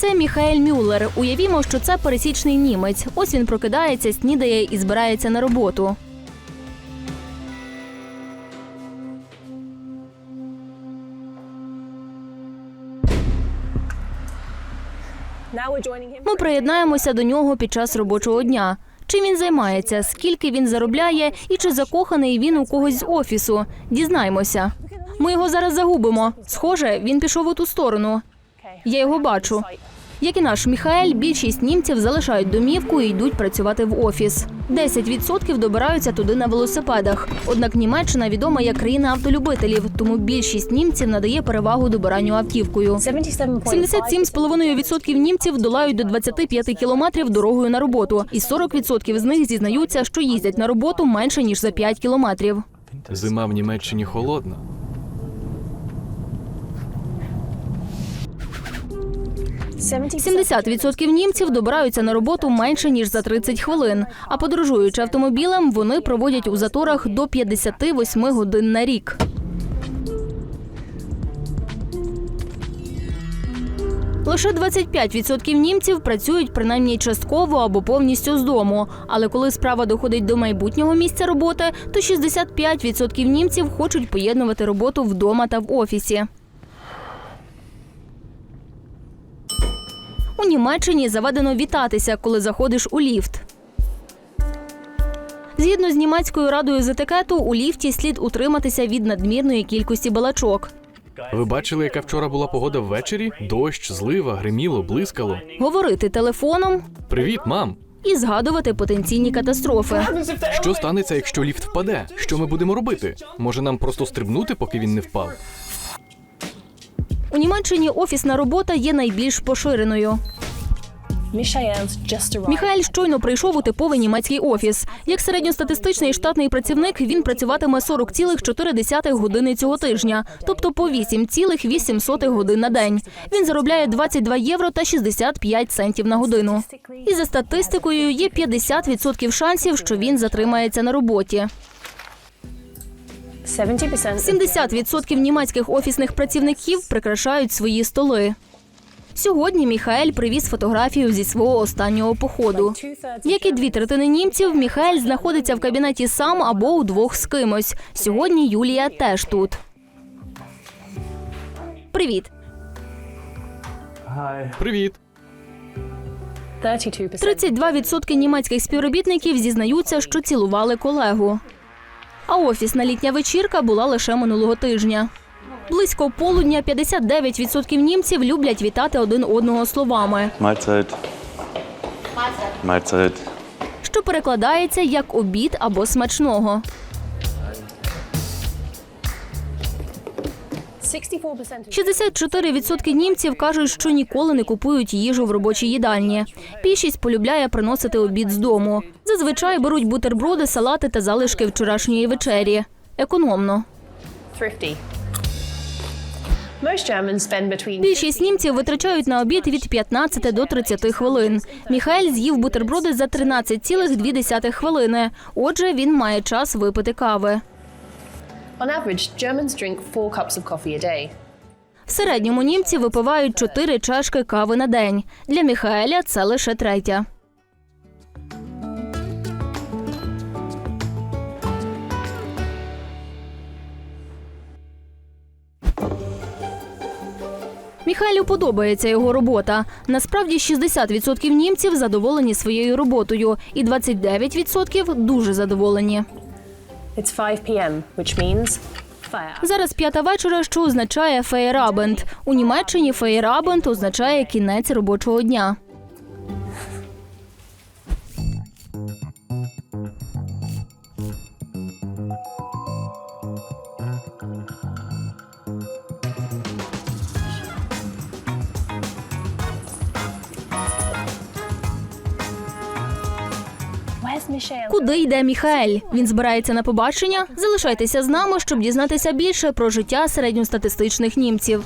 Це Міхаель Мюллер. Уявімо, що це пересічний німець. Ось він прокидається, снідає і збирається на роботу. Ми приєднаємося до нього під час робочого дня. Чим він займається, скільки він заробляє і чи закоханий він у когось з офісу. Дізнаємося. Ми його зараз загубимо. Схоже, він пішов у ту сторону. Я його бачу. Як і наш Міхаель, більшість німців залишають домівку і йдуть працювати в офіс. 10% добираються туди на велосипедах. Однак Німеччина відома як країна автолюбителів, тому більшість німців надає перевагу добиранню автівкою. 77,5% німців долають до 25 кілометрів дорогою на роботу, і 40% з них зізнаються, що їздять на роботу менше ніж за 5 кілометрів. Зима в Німеччині холодна. – 70% німців добираються на роботу менше ніж за 30 хвилин. А подорожуючи автомобілем, вони проводять у заторах до 58 годин на рік. Лише 25% німців працюють принаймні частково або повністю з дому. Але коли справа доходить до майбутнього місця роботи, то 65% німців хочуть поєднувати роботу вдома та в офісі. У Німеччині заведено вітатися, коли заходиш у ліфт. Згідно з німецькою радою з етикету, у ліфті слід утриматися від надмірної кількості балачок. Ви бачили, яка вчора була погода ввечері? Дощ, злива, гриміло, блискало. Говорити телефоном Привіт, мам! і згадувати потенційні катастрофи. Що станеться, якщо ліфт впаде? Що ми будемо робити? Може нам просто стрибнути, поки він не впав? У Німеччині офісна робота є найбільш поширеною. Міхаель щойно прийшов у типовий німецький офіс. Як середньостатистичний штатний працівник, він працюватиме 40,4 години цього тижня, тобто по 8,8 годин на день. Він заробляє 22 євро та 65 центів на годину. І за статистикою є 50% шансів, що він затримається на роботі. 70% німецьких офісних працівників прикрашають свої столи. Сьогодні Міхаель привіз фотографію зі свого останнього походу. Як і дві третини німців, Міхаель знаходиться в кабінеті сам або удвох з кимось. Сьогодні Юлія теж тут. Привіт. Привіт! 32% німецьких співробітників зізнаються, що цілували колегу. А офісна літня вечірка була лише минулого тижня. Близько полудня 59% німців люблять вітати один одного словами, Майцайт. Майцайт. що перекладається як обід або смачного. 64% німців кажуть, що ніколи не купують їжу в робочій їдальні. Більшість полюбляє приносити обід з дому. Зазвичай беруть бутерброди, салати та залишки вчорашньої вечері. Економно. Більшість німців витрачають на обід від 15 до 30 хвилин. Міхаель з'їв бутерброди за 13,2 хвилини. Отже, він має час випити кави. On average, Germans drink four cups of coffee a day. В середньому німці випивають 4 чашки кави на день. Для Міхаеля це лише третя. Міхайлю подобається його робота. Насправді 60% німців задоволені своєю роботою, і 29% дуже задоволені. It's 5 p.m., which means. Зараз п'ята вечора, що означає феєрабент. У Німеччині феєрабент означає кінець робочого дня. Куди йде Міхаель? Він збирається на побачення? Залишайтеся з нами, щоб дізнатися більше про життя середньостатистичних німців.